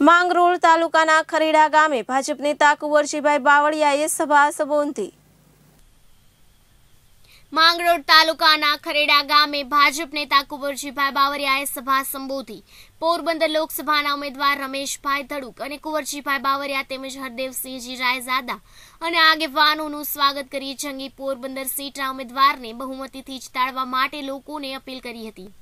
માંગરોળ તાલુકાના ખરેડા ગામે ભાજપ નેતા કુંવરજીભાઈ બાવળિયાએ સભા સંબોધી. માંગરોળ તાલુકાના ખરેડા ગામે ભાજપ નેતા કુંવરજીભાઈ બાવરિયાએ સભા સંબોધી. પોરબંદર લોકસભાના ઉમેદવાર રમેશભાઈ ધડુક અને કુંવરજીભાઈ બાવરિયા તેમજ હરદેવસિંહજી રાયઝાદા અને આગેવાનોનું સ્વાગત કરી જંગી પોરબંદર સીટના ઉમેદવારને બહુમતીથી જીતાડવા માટે લોકોને અપીલ કરી હતી.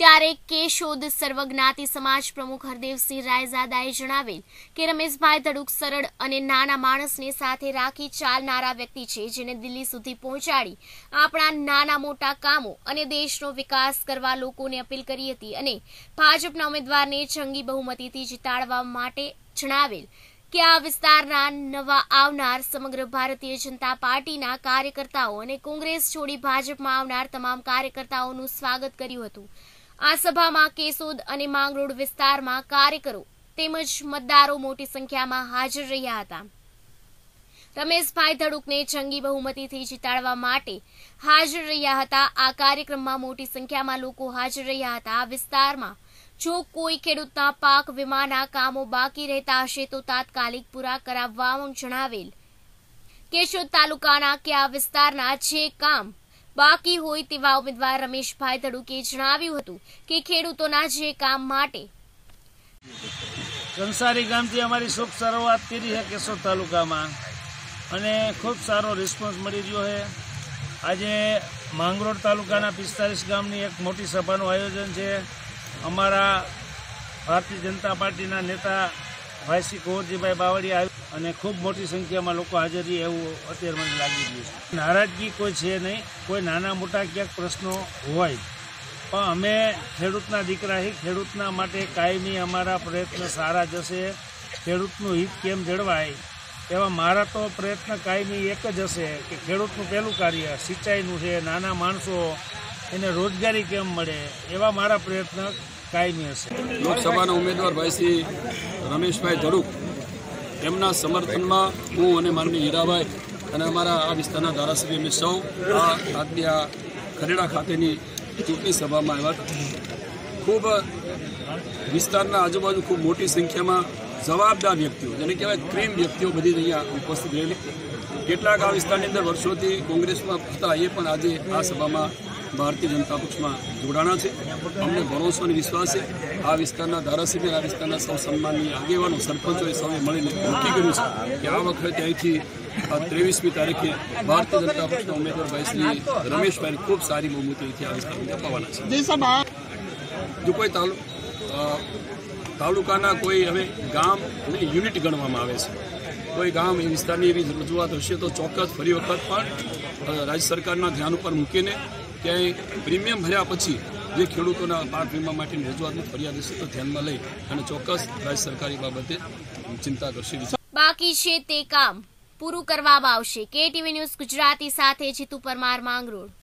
ત્યારે કેશોદ સર્વજ્ઞાતિ સમાજ પ્રમુખ હરદેવસિંહ રાયઝાદાએ જણાવેલ કે રમેશભાઈ ધડુક સરળ અને નાના માણસને સાથે રાખી ચાલનારા વ્યક્તિ છે, જેને દિલ્હી સુધી પહોંચાડી આપણા નાના મોટા કામો અને દેશનો વિકાસ કરવા લોકોને અપીલ કરી હતી અને ભાજપના ઉમેદવારને જંગી બહુમતીથી જીતાડવા માટે જણાવેલ કે આ વિસ્તારના નવા આવનાર સમગ્ર ભારતીય જનતા પાર્ટીના કાર્યકર્તાઓ અને કોંગ્રેસ છોડી ભાજપમાં આવનાર તમામ કાર્યકર્તાઓનું સ્વાગત કર્યું હતું. આ સભામાં કેશોદ અને માંગરોળ વિસ્તારમાં કાર્યકરો તેમજ મતદારો મોટી સંખ્યામાં હાજર રહ્યા હતા. રમેશભાઈ ધડુકને જંગી બહુમતીથી જીતાડવા માટે હાજર રહ્યા હતા. આ કાર્યક્રમમાં મોટી સંખ્યામાં લોકો હાજર રહ્યા હતા. આ વિસ્તારમાં જો કોઈ ખેડૂતના પાક વીમાના કામો બાકી રહેતા હશે તો તાત્કાલિક પૂરા કરાવવાનું જણાવેલ. કેશોદ તાલુકાના કે આ વિસ્તારના જે કામ બાકી હોય તેવા ઉમેદવાર રમેશભાઈ તડુકે જણાવ્યું હતું કે ખેડૂતોના જે કામ માટે કંસારી ગામથી અમારી શુભ શરૂઆત કરી છે કેશોદ તાલુકામાં. અને ખૂબ સારો રિસ્પોન્સ મળી રહ્યો છે. આજે માંગરોળ તાલુકાના પિસ્તાલીસ ગામની એક મોટી સભાનું આયોજન છે. અમારા ભારતીય જનતા પાર્ટીના નેતા શ્રી કુંવરજીભાઈ બાવળિયા આવ્યા અને ખૂબ મોટી સંખ્યામાં લોકો હાજર રહે એવું અત્યારે મને લાગી રહ્યું છે. નારાજગી કોઈ છે નહીં, કોઈ નાના મોટા ક્યાંક પ્રશ્નો હોય. પણ અમે ખેડૂતના દીકરા હી, ખેડૂતના માટે કાયમી અમારા પ્રયત્ન સારા જશે ખેડૂતનું હિત કેમ જળવાય? એવા મારા તો પ્રયત્ન કાયમી એક જ હશે કે ખેડૂતનું પહેલું કાર્ય સિંચાઈનું છે, નાના માણસો, એને રોજગારી કેમ મળે? એવા મારા પ્રયત્ન કાયમી હશે. લોકસભાના ઉમેદવાર ભાઈશ્રી રમેશભાઈ ધડુક એમના સમર્થનમાં હું અને માનની હીરાભાઈ અને અમારા આ વિસ્તારના ધારાસભ્ય અમે સૌ આ આજની આ ખરેડા ખાતેની ચૂંટણી સભામાં આવ્યા ખૂબ વિસ્તારના આજુબાજુ ખૂબ મોટી સંખ્યામાં જવાબદાર વ્યક્તિઓ, જેને કહેવાય ક્રીમ વ્યક્તિઓ બધી અહીંયા ઉપસ્થિત રહેલી. કેટલાક આ વિસ્તારની અંદર વર્ષોથી કોંગ્રેસમાં હતા એ પણ આજે આ સભામાં ભારતીય જનતા પક્ષમાં જોડાણા છે. અમને ભરોસો અને વિશ્વાસ છે. આ વિસ્તારના ધારાસભ્ય આ વિસ્તારના સૌ સન્માનની આગેવાનો સરપંચોએ સૌએ મળીને નક્કી કર્યું છે કે આ વખતે અહીંથી ત્રેવીસમી તારીખે ભારતીય જનતા પક્ષના ઉમેદવાર ભાઈ શ્રી રમેશભાઈ ખૂબ સારી બહુમતીથી આ વિસ્તારમાં અપાવવાના છે. જો કોઈ તાલુ તાલુકાના કોઈ હવે ગામ યુનિટ ગણવામાં આવે છે. કોઈ ગામ એ વિસ્તારની એવી રજૂઆત હશે તો ચોક્કસ ફરી વખત પણ રાજ્ય સરકારના ધ્યાન ઉપર મૂકીને ક્યાંય પ્રીમિયમ ભર્યા પછી જે ખેડૂતોના પાક વીમા માટેની રજૂઆતની ફરિયાદ હશે તો ધ્યાનમાં લઈ અને ચોક્કસ રાજ્ય સરકારી બાબતે ચિંતા કરશે. બાકી છે તે કામ. પૂરું કરવામાં આવશે. કેટીવી ન્યૂઝ ગુજરાતી સાથે જીતુ પરમાર માંગરોળ.